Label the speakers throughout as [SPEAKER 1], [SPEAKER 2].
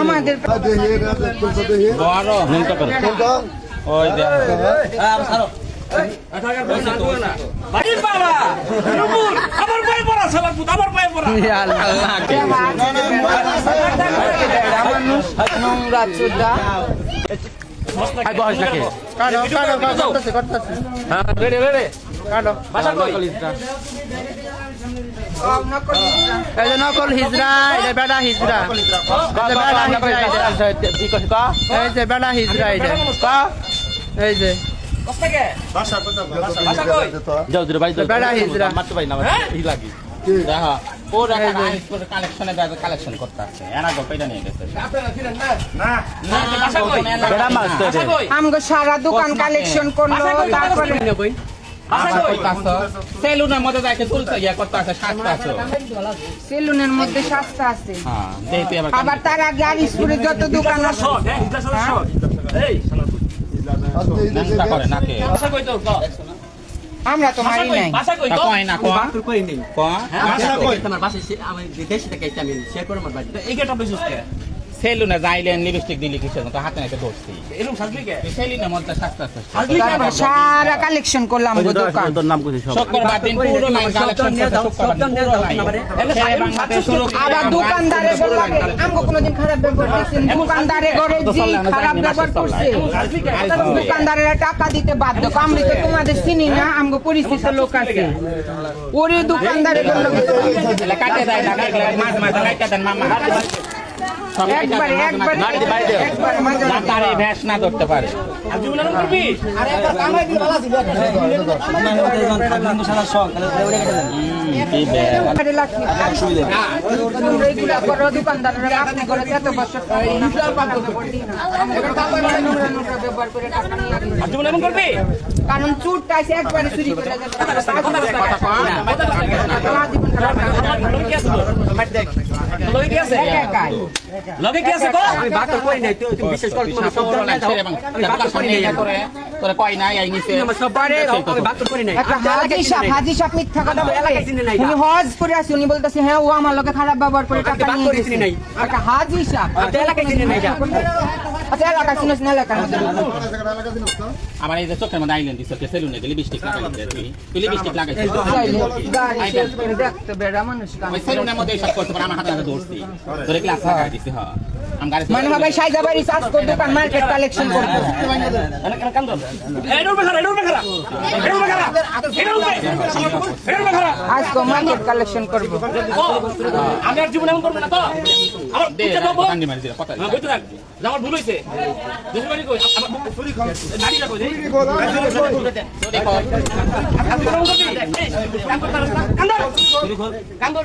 [SPEAKER 1] আমাদের
[SPEAKER 2] ওই
[SPEAKER 3] আমার পায়ে পড়া শালা আমার পায়ে পড়া
[SPEAKER 1] নোংরা চোদ্দা
[SPEAKER 2] আই বয়স নাকি?
[SPEAKER 3] হ্যাঁ রেডি রেডি। বাসা কই?
[SPEAKER 1] এই যে নকল হিজরা এটা বেড়া হিজরা। এই যে বেড়া হিজরা এটা এই যে
[SPEAKER 3] বাসা
[SPEAKER 2] যাও দিরে ভাই
[SPEAKER 1] বেড়া।
[SPEAKER 2] মারতে না কালেকশনে কালেকশন করতে এনা নিয়ে গেছে।
[SPEAKER 1] আমগো সারা দোকান কালেকশন করল তারপরে
[SPEAKER 2] সেলুনের মধ্যে যাইতে তুলতে ইয়া করতে আছে
[SPEAKER 1] সেলুনের মধ্যে সস্তা আছে
[SPEAKER 2] হ্যাঁ আবার
[SPEAKER 1] আবার তার আগে আরিসপুরে যত দোকান আছে
[SPEAKER 3] হ্যাঁ এই
[SPEAKER 2] নাকে?
[SPEAKER 3] কই তোর?
[SPEAKER 1] আমরা তো মারি নাই।
[SPEAKER 3] বাসা কই?
[SPEAKER 2] তা কয় না কয়?
[SPEAKER 4] বাহাত্তর কই নেই?
[SPEAKER 2] কয়?
[SPEAKER 3] বাসা কই?
[SPEAKER 4] আমার বাসে আমি দেখেছি তাকে আমি শেয়ার করে আমার বাড়ি
[SPEAKER 3] এই গেট আপনি সুস্কে
[SPEAKER 2] সেলুনে যাইলেন লিপস্টিক দিলি কিসের মতো হাতে নাকে ধরছি
[SPEAKER 3] এরকম সাজবি কে
[SPEAKER 2] সেলুনের মধ্যে আছে
[SPEAKER 3] সাজবি
[SPEAKER 1] তারপর সারা কালেকশন করলাম আমগো দোকান
[SPEAKER 2] শুক্রবার দিন পুরো লাইন কালেকশন করতে শুক্রবার দিন পুরো লাইন বাংলাতে শুরু
[SPEAKER 1] আবার দোকানদারে বললাম আমগো কোনোদিন খারাপ ব্যবহার করছেন দোকানদারে ঘরে জি খারাপ ব্যবহার করছে দোকানদারেরা টাকা দিতে বাধ্য তো তোমাদের চিনি না আমগো পরিচিত লোক আছে ওরে দোকানদারে বলল
[SPEAKER 2] কাটে দেয় না কাটে মাছ মাছ কাটে দেন মামা তারে ভ্যাস না ধরতে পারে।
[SPEAKER 1] কারণ চুরটা একবারে চুরি করে যাবে।
[SPEAKER 3] লগে কি আছে লগে কি আছে
[SPEAKER 1] একা একাই।
[SPEAKER 3] লগে কি আছে কো
[SPEAKER 4] আমি বাহাত্তর কই নাই তুই তুমি বিশ্বাস কর তোমার সব ধরনের দাও আমি বাহাত্তর কই নাই
[SPEAKER 2] করে তোরে কই নাই আই নিছে
[SPEAKER 4] আমি সব বারে আমি বাহাত্তর কই নাই
[SPEAKER 1] একটা হাজি সাপ, হাজি সাপ মিথ্যা কথা বলে।
[SPEAKER 4] নাই।
[SPEAKER 1] উনি হজ করে আসছে, উনি বলতাছে হ্যাঁ, ও আমার লোকে খারাপ ব্যবহার করে টাকা নিয়ে গেছে।
[SPEAKER 4] নাই।
[SPEAKER 1] একটা হাজি।
[SPEAKER 4] তো এলাকায় চিনি নাই।
[SPEAKER 1] আচ্ছা, এলাকায় চিনিস না, ঢুকো।
[SPEAKER 2] আমার এই যে চোখের মধ্যে আইলেন দিছে কে সেলুনে গেলি লাগাই তুই তুই লিপস্টিক লাগাই
[SPEAKER 1] চাইলে গাড়ি শেষ করে দেখতে বেড়া মানুষ
[SPEAKER 2] ওই সেলুনের মধ্যে সব করতে পারে আমার হাতে হাতে ধরছি ধরে গ্লাস লাগাই দিছি হ্যাঁ।
[SPEAKER 1] মানে হবে সাইজাবাড়ি চাষকর দোকান মার্কেট কালেকশন করব। মার্কেট কালেকশন করব
[SPEAKER 3] আমি আর জীবন এমন করব। না তো আমার
[SPEAKER 2] দে
[SPEAKER 3] বুঝতে
[SPEAKER 2] কান্দি মারি দিরা কথা
[SPEAKER 3] বইতে থাক আমার ভুল করবি এই, কান্দর কান্দর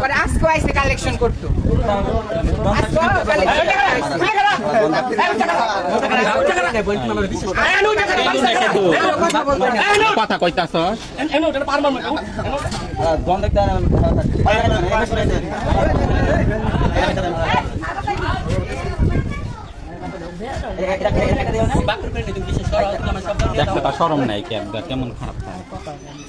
[SPEAKER 1] পরে আজকে আইসে কালেকশন করতো। কথা
[SPEAKER 4] দেখতে বাহাত্তর করে নাই
[SPEAKER 2] কেমন খারাপ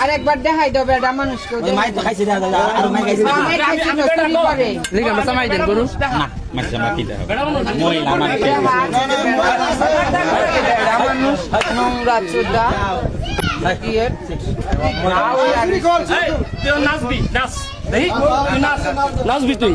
[SPEAKER 1] আর একবার দেখাই দেবে এটা মানুষকে
[SPEAKER 4] ওই মাই তো খাইছে দাদা আর মাই খাইছে
[SPEAKER 1] আমি খাইছি তো চুরি করে
[SPEAKER 2] লিগা আমরা সামাই দেন গরু না মাঝে আমরা কি দেব মহিলা আমার
[SPEAKER 1] মানুষ নোংরা চোদ্দা
[SPEAKER 3] এই তুই নাচবি নাচ দেখি নাচ নাচবি তুই